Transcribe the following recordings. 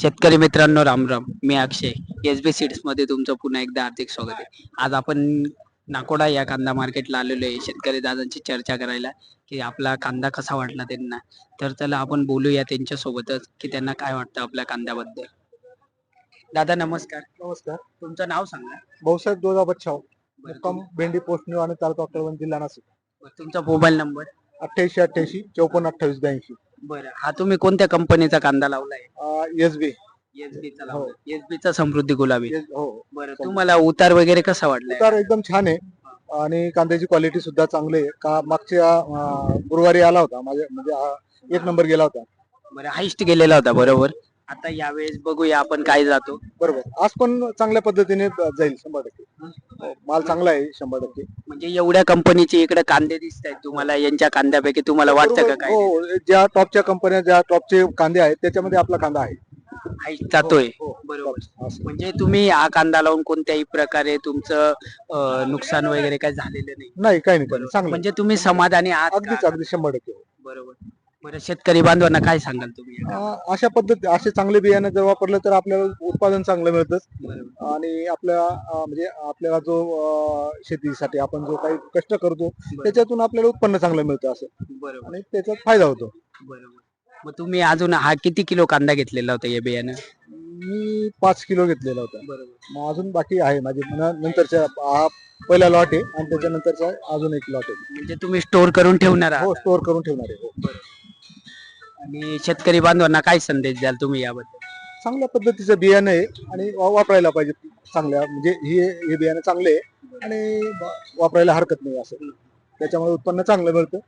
शेतकरी मित्रांनो रामराम मी अक्षय. एस बी सीड्समध्ये तुमचं पुन्हा एकदा हार्दिक स्वागत आहे. आज आपण नाकोडा या कांदा मार्केटला आलेलो आहे. शेतकरी दादांची चर्चा करायला की आपला कांदा कसा वाटला त्यांना. तर चला आपण बोलूया त्यांच्या सोबतच की त्यांना काय वाटतं आपल्या कांद्याबद्दल. दादा नमस्कार. नमस्कार. तुमचं नाव सांगा. भाऊसाहेब दोदा बच्छाव. बरं, मुक्काम भेंडी पोस्ट न्यू आणि तालुका अक्कलकोट जिल्हा नाशिक. तुम- तुमचा मोबाईल नंबर? अठ्ठ्याऐंशी अठ्ठ्याऐंशी चौपन्न अठ्ठावीस ब्याऐंशी. बरं. हा तुम्ही कोणत्या कंपनीचा कांदा लावलाय? S B. एसबीचा. लावलाय. एसबीचा समृद्धी गुलाबी. हो. बरं तुम्हाला उतार वगैरे कसा वाटलाय? उतार एकदम छान आहे. आणि कांद्याची क्वालिटी सुद्धा चांगली आहे. का मागच्या अं, गुरुवारी आला होता. माझ्या म्हणजे हा एक नंबर गेला होता. बरं हाईस्ट गेलेला होता बरोबर. आता यावेळेस बघूया आपण काय जातो. बरोबर. आज पण चांगल्या पद्धतीने जाईल शंभर टक्के. माल चांगला आहे शंभर टक्के म्हणजे एवढ्या कंपनीचे इकडे कांदे दिसत आहेत तुम्हाला यांच्या कांद्यापैकी तुम्हाला वाटतं का काय हो ज्या टॉपच्या कंपन्या ज्या टॉपचे कांदे आहेत त्याच्यामध्ये आपला कांदा आहे जातोय हो, हो, बरोबर. असं. म्हणजे तुम्ही हा कांदा लावून कोणत्याही प्रकारे तुमचं अं, नुकसान वगैरे काही झालेलं नाही नाही काही नाही काही नाही. चांगलं म्हणजे तुम्ही समाधानी आहात अगदीच का? अगदी शंभर टक्के हो. बरोबर बरं शेतकरी बांधवांना काय सांगाल तुम्ही? अं, अशा पद्धती असे चांगले बियाणे जर वापरलं तर आपल्याला उत्पादन चांगलं मिळतं बरोबर आणि आपल्या अं, म्हणजे आपल्याला जो अं, शेतीसाठी आपण जो काही कष्ट करतो त्याच्यातून आपल्याला उत्पन्न चांगलं मिळतं असं. बरोबर. आणि त्याचा फायदा होतो. बरोबर. मग तुम्ही अजून हा किती किलो कांदा घेतलेला होता या बियाणं? मी पाच किलो घेतलेला होता. बरोबर. मग अजून बाकी आहे माझे न- नंतरच्या हा पहिला लॉट आहे आणि त्याच्यानंतरचा अजून एक लॉट आहे. म्हणजे तुम्ही स्टोर करून ठेवणार आहात. हो स्टोअर करून ठेवणार आहे. हो. आणि शेतकरी बांधवांना काय संदेश द्याल तुम्ही याबद्दल? चांगल्या पद्धतीचं बियाणं आहे आणि वा- वापरायला पाहिजे चांगल्या म्हणजे हे हे बियाणं चांगले आहे आणि वा- वापरायला हरकत नाही असं. त्याच्यामुळे उत्पन्न चांगलं मिळतं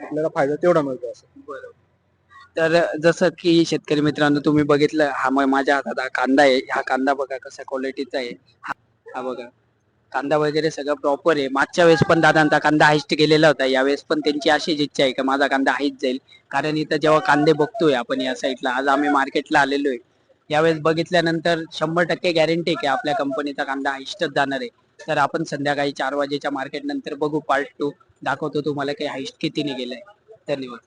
आपल्याला फायदा तेवढा मिळतो असं. तर जसं की शेतकरी मित्रांनो तुम्ही बघितलं हा म- माझ्या हातात हा कांदा आहे. हा कांदा बघा कसा क्वालिटीचा आहे. हा हा बघा. कांदा वगैरे सगळं प्रॉपर आहे. मागच्या वेळेस पण दादांचा कांदा हाईस्ट गेलेला होता. यावेळेस पण त्यांची अशीच इच्छा आहे की माझा कांदा हाईच जाईल. कारण इथं जेव्हा कांदे बघतोय आपण या साईडला आज आम्ही मार्केटला आलेलो आहे यावेळेस बघितल्यानंतर शंभर टक्के गॅरंटी की आपल्या कंपनीचा कांदा हाईस्टच जाणार आहे. तर आपण संध्याकाळी चार वाजेच्या मार्केट नंतर बघू पार्ट टू दाखवतो तुम्हाला काही हाईस्ट कितीने गेलाय धन्यवाद.